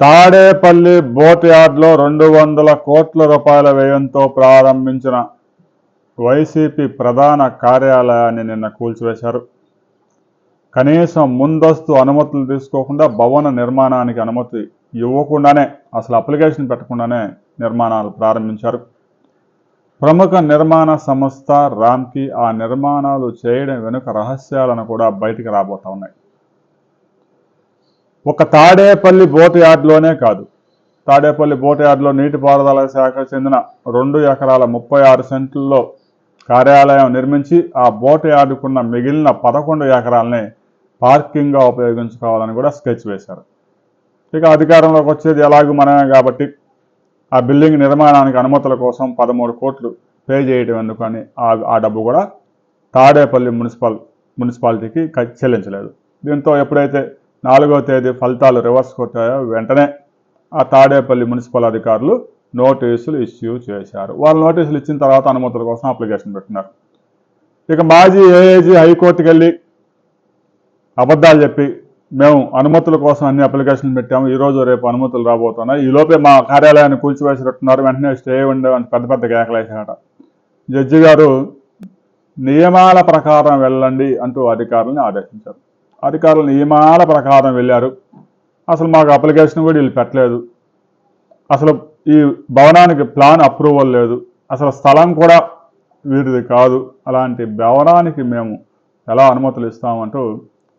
Tadepalli boat యార్డ్లో రెండు వందల కోట్ల రూపాయల వ్యయంతో ప్రారంభించిన వైసీపీ ప్రధాన కార్యాలయాన్ని నిన్న కూల్చివేశారు. కనీసం ముందస్తు అనుమతులు తీసుకోకుండా భవన నిర్మాణానికి అనుమతి ఇవ్వకుండానే అసలు అప్లికేషన్ పెట్టకుండానే నిర్మాణాలు ప్రారంభించారు. ప్రముఖ నిర్మాణ సంస్థ రామ్కి ఆ నిర్మాణాలు చేయడం వెనుక రహస్యాలను కూడా బయటికి రాబోతా ఉన్నాయి. ఒక తాడేపల్లి బోట్ యార్డ్లోనే కాదు. తాడేపల్లి బోట్ యార్డ్లో నీటిపారుదల శాఖకు చెందిన రెండు ఎకరాల ముప్పై ఆరు సెంట్లలో కార్యాలయం నిర్మించి ఆ బోట్ యార్డుకున్న మిగిలిన పదకొండు ఎకరాలని పార్కింగ్గా ఉపయోగించుకోవాలని కూడా స్కెచ్ వేశారు. ఇక అధికారంలోకి వచ్చేది ఎలాగూ మనమే కాబట్టి ఆ బిల్డింగ్ నిర్మాణానికి అనుమతుల కోసం పదమూడు కోట్లు పే చేయడం ఎందుకని ఆ ఆ డబ్బు కూడా తాడేపల్లి మున్సిపల్ మున్సిపాలిటీకి చెల్లించలేదు. దీంతో ఎప్పుడైతే నాలుగో తేదీ ఫలితాలు రివర్స్ కొట్టాయో వెంటనే ఆ తాడేపల్లి మున్సిపల్ అధికారులు నోటీసులు ఇష్యూ చేశారు. వాళ్ళు నోటీసులు ఇచ్చిన తర్వాత అనుమతుల కోసం అప్లికేషన్ పెట్టినారు. ఇక మాజీ ఏఏజీ హైకోర్టుకి వెళ్ళి అబద్ధాలు చెప్పి మేము అనుమతుల కోసం అన్ని అప్లికేషన్లు పెట్టాము. ఈ రోజు రేపు అనుమతులు రాబోతున్నాయి. ఈ లోపే మా కార్యాలయాన్ని కూల్చివేసినట్టున్నారు. వెంటనే స్టే ఉండే అని పెద్ద పెద్ద కేకలేసాట జడ్జి గారు నియమాల ప్రకారం వెళ్ళండి అంటూ అధికారులను ఆదేశించారు. అధికారులు నియమాల ప్రకారం వెళ్ళారు? అసలు మాకు అప్లికేషన్ కూడా వీళ్ళు పెట్టలేదు. అసలు ఈ భవనానికి ప్లాన్ అప్రూవల్ లేదు. అసలు స్థలం కూడా వీరిది కాదు. అలాంటి భవనానికి మేము ఎలా అనుమతులు ఇస్తామంటూ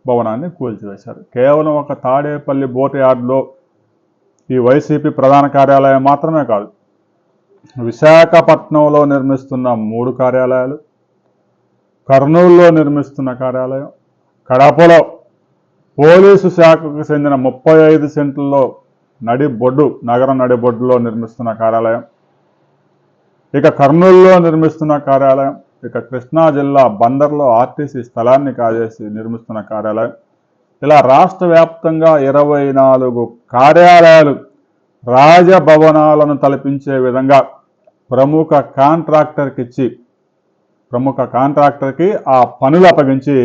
భవనాన్ని కూల్చివేశారు. కేవలం ఒక తాడేపల్లి బోట్ యార్డ్లో ఈ వైసీపీ ప్రధాన కార్యాలయం మాత్రమే కాదు విశాఖపట్నంలో నిర్మిస్తున్న మూడు కార్యాలయాలు కర్నూలులో నిర్మిస్తున్న కార్యాలయం కడపలో పోలీసు శాఖకు చెందిన ముప్పై ఐదు సెంట్లలో నడిబొడ్డు నగరం నడిబొడ్డులో నిర్మిస్తున్న కార్యాలయం. ఇక కర్నూలులో నిర్మిస్తున్న కార్యాలయం. ఇక కృష్ణా జిల్లా బందర్లో ఆర్టీసీ స్థలాన్ని కాజేసి నిర్మిస్తున్న కార్యాలయం. ఇలా రాష్ట్ర వ్యాప్తంగా ఇరవై నాలుగు కార్యాలయాలు రాజభవనాలను తలపించే విధంగా ప్రముఖ కాంట్రాక్టర్కి ఇచ్చి ప్రముఖ కాంట్రాక్టర్కి ఆ పనులు అప్పగించి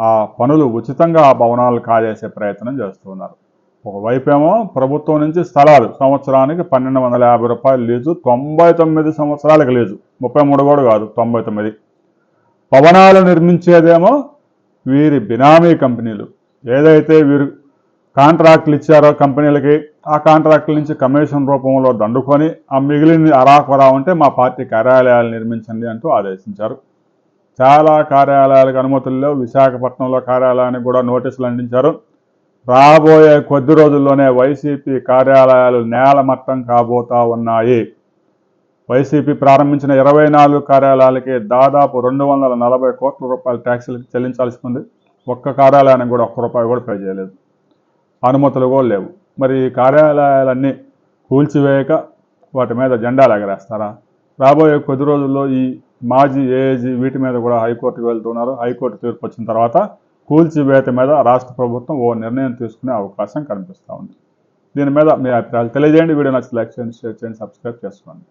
ఆ పనులు ఉచితంగా ఆ భవనాలు కాజేసే ప్రయత్నం చేస్తున్నారు. ఒకవైపేమో ప్రభుత్వం నుంచి స్థలాలు సంవత్సరానికి పన్నెండు వందల యాభై రూపాయలు లీజు తొంభై తొమ్మిది సంవత్సరాలకు లీజు. ముప్పై మూడు కూడా కాదు తొంభై తొమ్మిది. భవనాలు నిర్మించేదేమో వీరి బినామీ కంపెనీలు. ఏదైతే వీరు కాంట్రాక్టులు ఇచ్చారో కంపెనీలకి ఆ కాంట్రాక్టుల నుంచి కమిషన్ రూపంలో దండుకొని ఆ మిగిలిన అరాకొరా ఉంటే మా పార్టీ కార్యాలయాలు నిర్మించండి అంటూ ఆదేశించారు. చాలా కార్యాలయాలకు అనుమతులు లేవు విశాఖపట్నంలో కార్యాలయానికి కూడా నోటీసులు అందించారు. రాబోయే కొద్ది రోజుల్లోనే వైసీపీ కార్యాలయాలు నేలమట్టం కాబోతా ఉన్నాయి. వైసీపీ ప్రారంభించిన ఇరవై నాలుగు కార్యాలయాలకి దాదాపు రెండు వందల నలభై కోట్ల రూపాయల ట్యాక్సులు చెల్లించాల్సి ఉంది. ఒక్క కార్యాలయానికి కూడా ఒక్క రూపాయి కూడా పే చేయలేదు. అనుమతులు కూడా లేవు. మరి ఈ కార్యాలయాలన్నీ కూల్చివేయక వాటి మీద జెండాలు ఎగరేస్తారా? రాబోయే కొద్ది రోజుల్లో ఈ మాజీ ఏఏజీ వీటి మీద కూడా హైకోర్టుకు వెళ్తున్నారు. హైకోర్టు తీర్పు వచ్చిన తర్వాత కూల్చివేత మీద రాష్ట్ర ప్రభుత్వం ఓ నిర్ణయం తీసుకునే అవకాశం కనిపిస్తూ ఉంది. దీని మీద మీ అభిప్రాయాలు తెలియజేయండి. వీడియో నచ్చి లైక్ చేయండి షేర్ చేయండి సబ్స్క్రైబ్ చేసుకోండి.